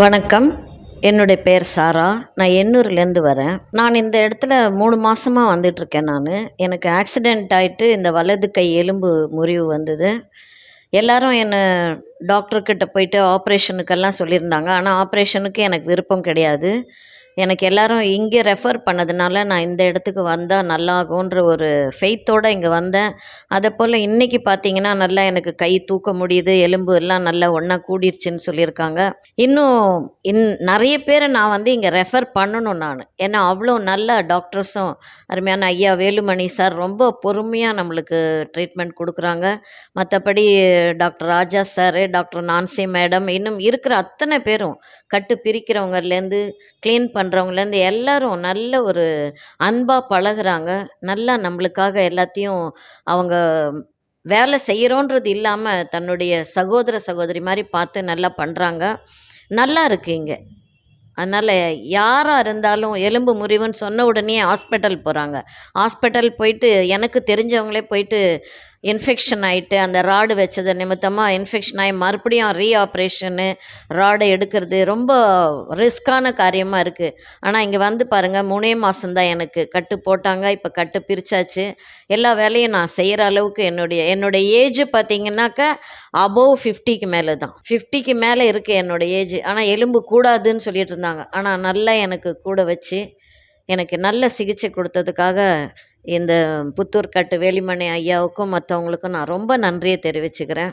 வணக்கம். என்னுடைய பேர் சாரா. நான் எண்ணூர்லேருந்து வரேன். நான் இந்த இடத்துல மூணு மாதமாக வந்துட்டுருக்கேன் நான். எனக்கு ஆக்சிடெண்ட் ஆகிட்டு இந்த வலது கை எலும்பு முறிவு வந்தது. எல்லாரும் என்னை டாக்டர்கிட்ட போயிட்டு ஆப்ரேஷனுக்கெல்லாம் சொல்லியிருந்தாங்க. ஆனால் ஆப்ரேஷனுக்கு எனக்கு விருப்பம் கிடையாது. எனக்கு எல்லாரும் இங்கே ரெஃபர் பண்ணதுனால நான் இந்த இடத்துக்கு வந்தால் நல்லாகும்ன்ற ஒரு ஃபெய்த்தோடு இங்கே வந்தேன். அதை போல் இன்றைக்கி பார்த்தீங்கன்னா நல்லா எனக்கு கை தூக்க முடியுது எலும்பு எல்லாம் நல்லா ஒன்றா கூடிருச்சுன்னு சொல்லியிருக்காங்க. இன்னும் இன் நிறைய பேரை நான் வந்து இங்கே ரெஃபர் பண்ணணும் நான். ஏன்னா அவ்வளோ நல்ல டாக்டர்ஸும் அருமையான ஐயா வேலுமணி சார் ரொம்ப பொறுமையாக நம்மளுக்கு ட்ரீட்மெண்ட் கொடுக்குறாங்க. மற்றபடி doctor Raja sir doctor Nancy madam இன்னும் இருக்கிற அத்தனை பேரும் கட்டு பிரிக்கிறவங்கலேருந்து க்ளீன் பண்ணுறவங்கலேருந்து எல்லோரும் நல்ல ஒரு அன்பாக பழகுறாங்க. நல்லா நம்மளுக்காக எல்லாத்தையும் அவங்க வேலை செய்கிறோன்றது இல்லாமல் தன்னுடைய சகோதர சகோதரி மாதிரி பார்த்து நல்லா பண்ணுறாங்க நல்லா இருக்குது இங்கே. அதனால் யாராக இருந்தாலும் எலும்பு முறிவுன்னு சொன்ன உடனே ஹாஸ்பிட்டல் போகிறாங்க ஹாஸ்பிட்டல் போயிட்டு எனக்கு தெரிஞ்சவங்களே போயிட்டு இன்ஃபெக்ஷன் ஆகிட்டு அந்த ராடு வச்சது நிமித்தமாக இன்ஃபெக்ஷன் ஆகி மறுபடியும் ரீ ஆப்ரேஷனு ராடை எடுக்கிறது ரொம்ப ரிஸ்க்கான காரியமாக இருக்குது ஆனால் இங்கே வந்து பாருங்கள் மூணே மாதம்தான் எனக்கு கட்டு போட்டாங்க இப்போ கட்டு பிரித்தாச்சு எல்லா வேலையும் நான் செய்கிற அளவுக்கு என்னுடைய என்னுடைய ஏஜ் பார்த்திங்கனாக்கா அபோவ் ஃபிஃப்டிக்கு மேலே தான். ஃபிஃப்டிக்கு மேலே இருக்குது என்னோடய ஏஜ் ஆனால் எலும்பு கூடாதுன்னு சொல்லிட்டு இருந்தாங்க. ஆனால் நல்லா எனக்கு கூட வச்சு எனக்கு நல்ல சிகிச்சை கொடுத்ததுக்காக இந்த புத்தூர்காட்டு வேலிமணி ஐயாவுக்கும் மற்றவங்களுக்கும் நான் ரொம்ப நன்றியை தெரிவிச்சுக்கிறேன்.